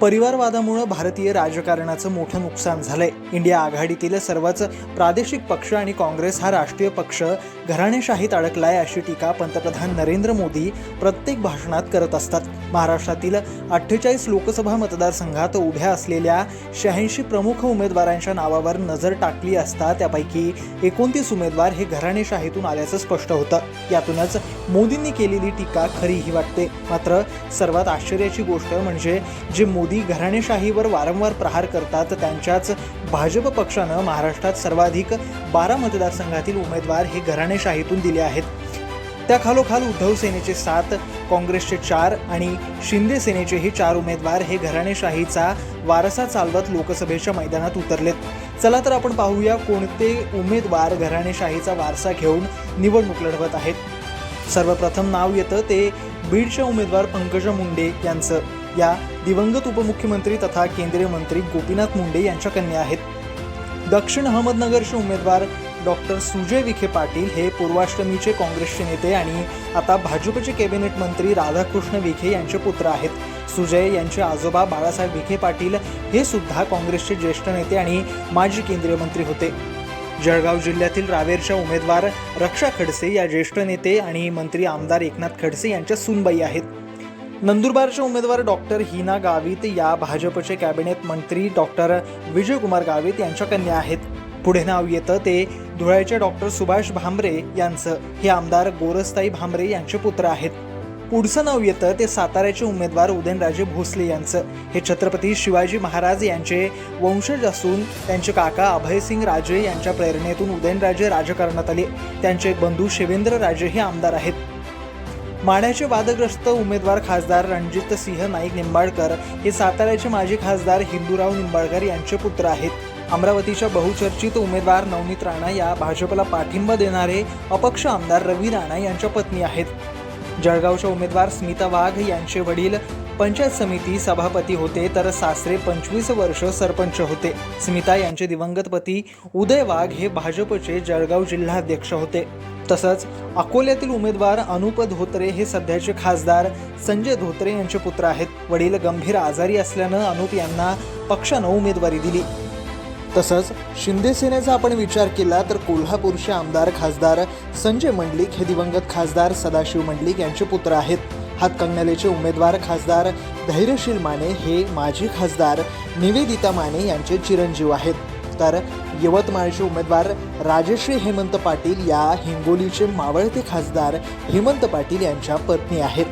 परिवारवादामुळं भारतीय राजकारणाचं मोठं नुकसान झालंय. इंडिया आघाडीतील सर्वच प्रादेशिक पक्ष आणि काँग्रेस हा राष्ट्रीय पक्ष घराणेशाहीत अडकलाय अशी टीका पंतप्रधान नरेंद्र मोदी प्रत्येक भाषणात करत असतात. महाराष्ट्रातील अठ्ठेचाळीस लोकसभा मतदारसंघात उभ्या असलेल्या शहाऐंशी प्रमुख उमेदवारांच्या नावावर नजर टाकली असता त्यापैकी एकोणतीस उमेदवार हे घराणेशाहीतून आल्याचं स्पष्ट होतं. यातूनच मोदींनी केलेली टीका खरीही वाटते. मात्र सर्वात आश्चर्याची गोष्ट म्हणजे जे मोदी घराणेशाहीवर वारंवार प्रहार करतात त्यांच्याच भाजप पक्षानं महाराष्ट्रात सर्वाधिक बारा मतदारसंघातील उमेदवार हे घराणे शाहीतून दिले आहेत. त्या खालोखाल उद्धव सेनेचे सात काँग्रेसचे चार आणि शिंदे सेनेचेही चार उमेदवार हे घराणेशाहीचा वारसा चालवत लोकसभेच्या मैदानात उतरलेत. चला तर आपण पाहूया कोणते उमेदवार घराणेशाहीचा वारसा घेऊन निवडणूक लढवत आहेत. सर्वप्रथम नाव येतं ते बीडचे उमेदवार पंकजा मुंडे यांचं. या दिवंगत उपमुख्यमंत्री तथा केंद्रीय मंत्री गोपीनाथ मुंडे यांच्या कन्या आहेत. दक्षिण अहमदनगरचे उमेदवार डॉक्टर सुजय विखे पाटील हे पूर्वाष्टमीचे काँग्रेसचे नेते आणि आता भाजपचे कॅबिनेट मंत्री राधाकृष्ण विखे यांचे पुत्र आहेत. सुजय यांचे आजोबा बाळासाहेब विखे पाटील हे सुद्धा काँग्रेसचे ज्येष्ठ नेते आणि माजी केंद्रीय मंत्री होते. जळगाव जिल्ह्यातील रावेरच्या उमेदवार रक्षा खडसे या ज्येष्ठ नेते आणि मंत्री आमदार एकनाथ खडसे यांच्या सुनबाई आहेत. नंदुरबारचे उमेदवार डॉक्टर हिना गावित या भाजपचे कॅबिनेट मंत्री डॉक्टर विजयकुमार गावित यांच्या कन्या आहेत. पुढे नाव येतं ते धुळ्याचे डॉक्टर सुभाष भांबरे यांचं. हे आमदार गोरस्ताई भांबरे यांचे पुत्र आहेत. पुढचं नाव येतं ते साताऱ्याचे उमेदवार उदयनराजे भोसले यांचं. हे छत्रपती शिवाजी महाराज यांचे वंशज असून त्यांचे काका अभयसिंग राजे यांच्या प्रेरणेतून उदयनराजे राजकारणात आले. त्यांचे एक बंधू शिवेंद्र राजे हे आमदार आहेत. माढ्याचे वादग्रस्त उमेदवार खासदार रणजित सिंह नाईक निंबाळकर हे साताऱ्याचे माजी खासदार हिंदूराव निंबाळकर यांचे पुत्र आहेत. अमरावतीच्या बहुचर्चित उमेदवार नवनीत राणा या भाजपला पाठिंबा देणारे अपक्ष आमदार रवी राणा यांच्या पत्नी आहेत. जळगावच्या उमेदवार स्मिता वाघ यांचे वडील पंचायत समिती सभापती होते तर सासरे पंचवीस वर्ष सरपंच होते. स्मिता यांचे दिवंगत पती उदय वाघ हे भाजपचे जळगाव जिल्हाध्यक्ष होते. तसंच अकोल्यातील उमेदवार अनुप धोत्रे हे सध्याचे खासदार संजय धोत्रे यांचे पुत्र आहेत. वडील गंभीर आजारी असल्यानं अनुप यांना पक्षानं उमेदवारी दिली. तसंच शिंदेसेनेचा आपण विचार केला तर कोल्हापूरचे आमदार खासदार संजय मंडलिक हे दिवंगत खासदार सदाशिव मंडलिक यांचे पुत्र आहेत. हातकंगण्यालेचे उमेदवार खासदार धैर्यशील माने हे माजी खासदार निवेदिता माने यांचे चिरंजीव आहेत. तर यवतमाळचे उमेदवार राजश्री हेमंत पाटील या हिंगोलीचे मावळते खासदार हेमंत पाटील यांच्या पत्नी आहेत.